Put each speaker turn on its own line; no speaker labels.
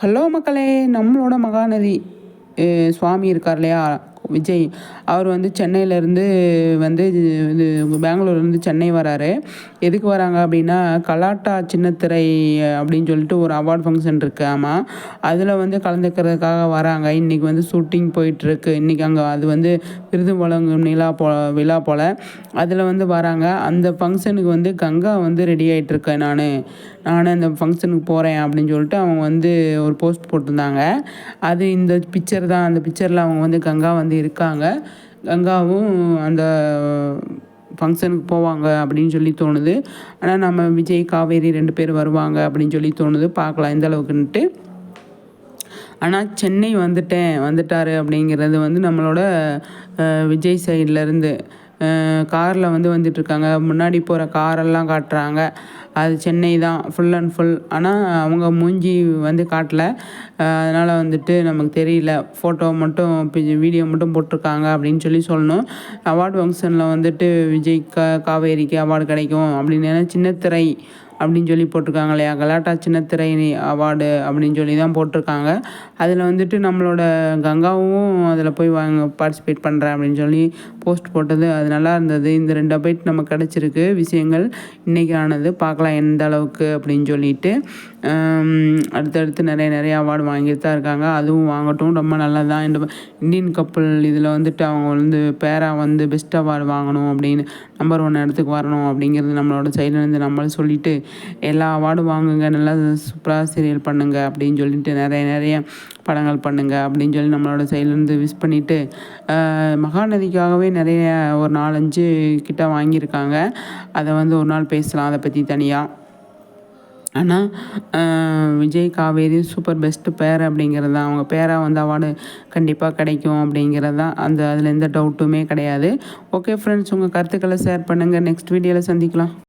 Hello மக்களே நம்மளோட மகாநதி சுவாமி இருக்கார் இல்லையா? விஜய் அவர் வந்து சென்னையிலேருந்து வந்து இது பெங்களூர்லேருந்து சென்னை வராரு. எதுக்கு வராங்க அப்படின்னா கலாட்டா சின்னத்திரை அப்படின்னு சொல்லிட்டு ஒரு அவார்ட் ஃபங்க்ஷன் இருக்குது ஆமாம் அதில் வந்து கலந்துக்கிறதுக்காக வராங்க. இன்றைக்கி வந்து ஷூட்டிங் போயிட்டுருக்கு. இன்றைக்கி அங்கே அது வந்து விருது வழங்கும் நிலா போ விழா போல். அதில் வந்து வராங்க. அந்த ஃபங்க்ஷனுக்கு வந்து கங்கா வந்து ரெடி ஆகிட்டுருக்கேன் நான். நான் அந்த ஃபங்க்ஷனுக்கு போகிறேன் அப்படின்னு சொல்லிட்டு அவங்க வந்து ஒரு போஸ்ட் போட்டிருந்தாங்க. அது இந்த பிக்சர் தான். அந்த பிக்சரில் அவங்க வந்து கங்கா வந்து வந்து இருக்காங்க. கங்காவும் அந்த ஃபங்க்ஷனுக்கு போவாங்க அப்படின்னு சொல்லி தோணுது. ஆனால் நம்ம விஜய் காவேரி ரெண்டு பேர் வருவாங்க அப்படின்னு சொல்லி தோணுது. பார்க்கலாம் எந்த அளவுக்குன்ட்டு. ஆனால் சென்னை வந்துட்டேன் வந்துட்டார் அப்படிங்கிறது வந்து நம்மளோட விஜய் சைட்லேருந்து காரில் வந்து வந்துட்டுருக்காங்க. முன்னாடி போகிற காரெல்லாம் காட்டுறாங்க. அது சென்னை தான் ஃபுல் அண்ட் ஃபுல் ஆனால் அவங்க மூஞ்சி வந்து காட்டல. அதனால் வந்துட்டு நமக்கு தெரியல. ஃபோட்டோ மட்டும் வீடியோ மட்டும் போட்டிருக்காங்க அப்படின்னு சொல்லி சொல்லணும். அவார்டு ஃபங்க்ஷனில் வந்துட்டு விஜய் கா காவேரிக்கு அவார்டு கிடைக்கும் அப்படின்னு. சின்னத்திரை அப்படின்னு சொல்லி போட்டிருக்காங்க இல்லையா? கலாட்டா சின்னத்திரை அவார்டு அப்படின்னு சொல்லி தான் போட்டிருக்காங்க. அதில் வந்துட்டு நம்மளோட கங்காவும் அதில் போய் வாங்க பார்ட்டிசிபேட் பண்ணுறேன் அப்படின்னு சொல்லி போஸ்ட் போட்டது. அது நல்லா இருந்தது. இந்த ரெண்டு அப்டேட் நமக்கு கிடச்சிருக்கு. விஷயங்கள் இன்றைக்கி ஆனது. பார்க்கலாம் எந்த அளவுக்கு அப்படின்னு சொல்லிட்டு. அடுத்தடுத்து நிறைய நிறைய அவார்டு வாங்கிட்டு தான் இருக்காங்க. அதுவும் வாங்கட்டும். ரொம்ப நல்லது தான் இந்த இந்தியன் கப்பல் இதில் வந்துட்டு அவங்க வந்து பேராக வந்து பெஸ்ட் அவார்டு வாங்கணும் அப்படின்னு நம்பர் ஒன் இடத்துக்கு வரணும் அப்படிங்கிறது நம்மளோட சைட்லேருந்து நம்மளும் சொல்லிவிட்டு எல்லா அவார்டும் வாங்குங்க. நல்லா சூப்பராக சீரியல் பண்ணுங்கள் அப்படின்னு சொல்லிட்டு நிறைய நிறைய படங்கள் பண்ணுங்கள் அப்படின்னு சொல்லி நம்மளோட சைட்லேருந்து விஷ் பண்ணிவிட்டு மகாநதிக்காகவே நிறைய ஒரு நாலஞ்சு கிட்ட வாங்கியிருக்காங்க. அதை வந்து ஒரு நாள் பேசலாம். அதை பற்றி தனியாக ஆனால் விஜய் காவேரி சூப்பர் பெஸ்ட்டு பேர் அப்படிங்கிறது தான் அவங்க பேராக வந்து அவார்டு கண்டிப்பாக கிடைக்கும் அப்படிங்கிறது தான் அந்த அதில் எந்த டவுட்டுமே கிடையாது. ஓகே ஃப்ரெண்ட்ஸ் உங்கள் கருத்துக்களை ஷேர் பண்ணுங்கள் நெக்ஸ்ட் வீடியோவில் சந்திக்கலாம்.